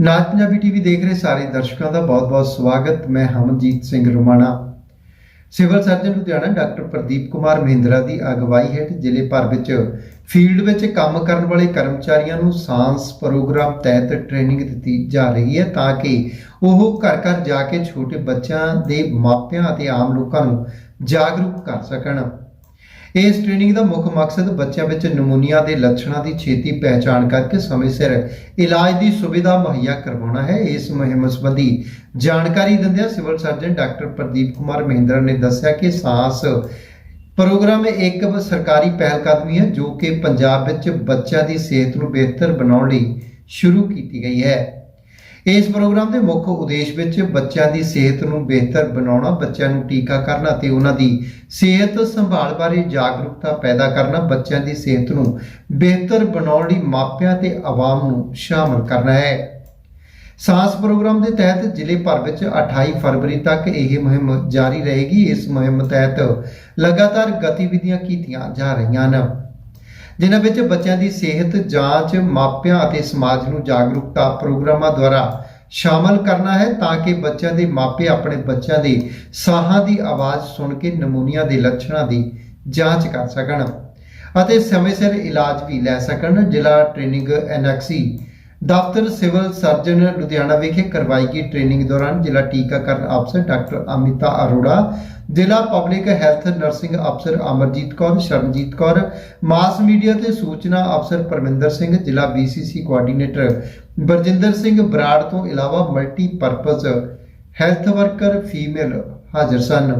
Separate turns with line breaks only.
ਨਾਚ ਪੰਜਾਬੀ ਟੀਵੀ ਦੇਖ ਰਹੇ ਸਾਰੇ ਦਰਸ਼ਕਾਂ ਦਾ ਬਹੁਤ-ਬਹੁਤ ਸਵਾਗਤ। ਮੈਂ Hamanjeet Singh Rumana. Civil surgeon Ludhiana doctor Pradeep Kumar Mahindra ਦੀ ਅਗਵਾਈ ਹੇਠ ਜ਼ਿਲ੍ਹੇ ਭਰ ਵਿੱਚ ਫੀਲਡ ਵਿੱਚ ਕੰਮ ਕਰਨ ਵਾਲੇ ਕਰਮਚਾਰੀਆਂ ਨੂੰ ਸਾਂਸ ਪ੍ਰੋਗਰਾਮ ਤਹਿਤ ਟ੍ਰੇਨਿੰਗ ਦਿੱਤੀ ਜਾ ਰਹੀ ਹੈ ਤਾਂ ਕਿ ਉਹ ਘਰ ਘਰ ਜਾ ਕੇ ਛੋਟੇ ਬੱਚਿਆਂ ਦੇ ਮਾਪਿਆਂ ਅਤੇ ਆਮ ਲੋਕਾਂ ਨੂੰ ਜਾਗਰੂਕ ਕਰ ਸਕਣ। ਇਸ ਟ੍ਰੇਨਿੰਗ ਦਾ ਮੁੱਖ ਮਕਸਦ ਬੱਚਿਆਂ ਵਿੱਚ ਨਮੂਨੀਆ ਦੇ ਲੱਛਣਾਂ ਦੀ ਛੇਤੀ ਪਹਿਚਾਣ ਕਰਕੇ ਸਮੇਂ ਸਿਰ ਇਲਾਜ ਦੀ ਸੁਵਿਧਾ ਮੁਹੱਈਆ ਕਰਵਾਉਣਾ ਹੈ। ਇਸ ਮੁਹਿੰਮ ਸੰਬੰਧੀ ਜਾਣਕਾਰੀ ਦਿੰਦਿਆਂ civil surgeon doctor Pradeep Kumar Mahinder ਨੇ ਦੱਸਿਆ ਕਿ ਸਾਂਸ ਪ੍ਰੋਗਰਾਮ ਇੱਕ ਸਰਕਾਰੀ ਪਹਿਲਕਦਮੀ ਹੈ, ਜੋ ਕਿ ਪੰਜਾਬ ਵਿੱਚ ਬੱਚਿਆਂ ਦੀ ਸਿਹਤ ਨੂੰ ਬਿਹਤਰ ਬਣਾਉਣ ਲਈ ਸ਼ੁਰੂ ਕੀਤੀ ਗਈ ਹੈ। ਇਸ ਪ੍ਰੋਗਰਾਮ ਦੇ ਮੁੱਖ ਉਦੇਸ਼ ਵਿੱਚ ਬੱਚਿਆਂ ਦੀ ਸਿਹਤ ਨੂੰ ਬਿਹਤਰ ਬਣਾਉਣਾ, ਬੱਚਿਆਂ ਨੂੰ ਟੀਕਾਕਰਨ ਅਤੇ ਉਹਨਾਂ ਦੀ ਸਿਹਤ ਸੰਭਾਲ ਬਾਰੇ ਜਾਗਰੂਕਤਾ ਪੈਦਾ ਕਰਨਾ, ਬੱਚਿਆਂ ਦੀ ਸਿਹਤ ਨੂੰ ਬਿਹਤਰ ਬਣਾਉਣ ਲਈ ਮਾਪਿਆਂ ਤੇ ਆਵਾਮ ਨੂੰ ਸ਼ਾਮਲ ਕਰਨਾ ਹੈ। ਸਾਂਸ ਪ੍ਰੋਗਰਾਮ ਦੇ ਤਹਿਤ ਜ਼ਿਲ੍ਹੇ ਭਰ ਵਿੱਚ 28 ਫਰਵਰੀ ਤੱਕ ਇਹ ਮੁਹਿੰਮ ਜਾਰੀ ਰਹੇਗੀ। ਇਸ ਮੁਹਿੰਮ ਤਹਿਤ ਲਗਾਤਾਰ ਗਤੀਵਿਧੀਆਂ ਕੀਤੀਆਂ ਜਾ ਰਹੀਆਂ ਹਨ। ਜਿਨ੍ਹਾਂ ਵਿੱਚ ਬੱਚਿਆਂ ਦੀ ਸਿਹਤ, ਜਾਂਚ, ਮਾਪਿਆਂ ਅਤੇ ਸਮਾਜ ਨੂੰ ਜਾਗਰੂਕਤਾ ਪ੍ਰੋਗਰਾਮਾਂ ਦੁਆਰਾ ਸ਼ਾਮਲ ਕਰਨਾ ਹੈ ਤਾਂ ਕਿ ਬੱਚਿਆਂ ਦੇ ਮਾਪੇ ਆਪਣੇ ਬੱਚਿਆਂ ਦੇ ਸਾਹਾਂ ਦੀ ਆਵਾਜ਼ ਸੁਣ ਕੇ ਨਮੂਨੀਆ ਦੇ ਲੱਛਣਾਂ ਦੀ ਜਾਂਚ ਕਰ ਸਕਣ ਅਤੇ ਸਮੇਂ ਸਿਰ ਇਲਾਜ ਵੀ ਲੈ ਸਕਣ। ਜ਼ਿਲ੍ਹਾ ਟ੍ਰੇਨਿੰਗ ਐਨਐਕਸੀ ਦਫ਼ਤਰ ਸਿਵਲ ਸਰਜਨ ਲੁਧਿਆਣਾ ਵਿਖੇ ਕਰਵਾਈ ਗਈ ਟ੍ਰੇਨਿੰਗ ਦੌਰਾਨ ਜ਼ਿਲ੍ਹਾ ਟੀਕਾਕਰਨ ਅਫਸਰ ਡਾਕਟਰ ਅਮਿਤਾ ਅਰੋੜਾ, ਜ਼ਿਲ੍ਹਾ ਪਬਲਿਕ ਹੈਲਥ ਨਰਸਿੰਗ ਅਫਸਰ ਅਮਰਜੀਤ ਕੌਰ, ਸ਼ਰਨਜੀਤ ਕੌਰ, ਮਾਸ ਮੀਡੀਆ ਤੇ ਸੂਚਨਾ ਅਫਸਰ ਪਰਮਿੰਦਰ ਸਿੰਘ, ਜ਼ਿਲ੍ਹਾ ਬੀਸੀਸੀ ਕੋਆਰਡੀਨੇਟਰ ਬਰਜਿੰਦਰ ਸਿੰਘ ਬਰਾੜ ਤੋਂ ਇਲਾਵਾ ਮਲਟੀਪਰਪਸ ਹੈਲਥ ਵਰਕਰ ਫੀਮੇਲ ਹਾਜ਼ਰ ਸਨ।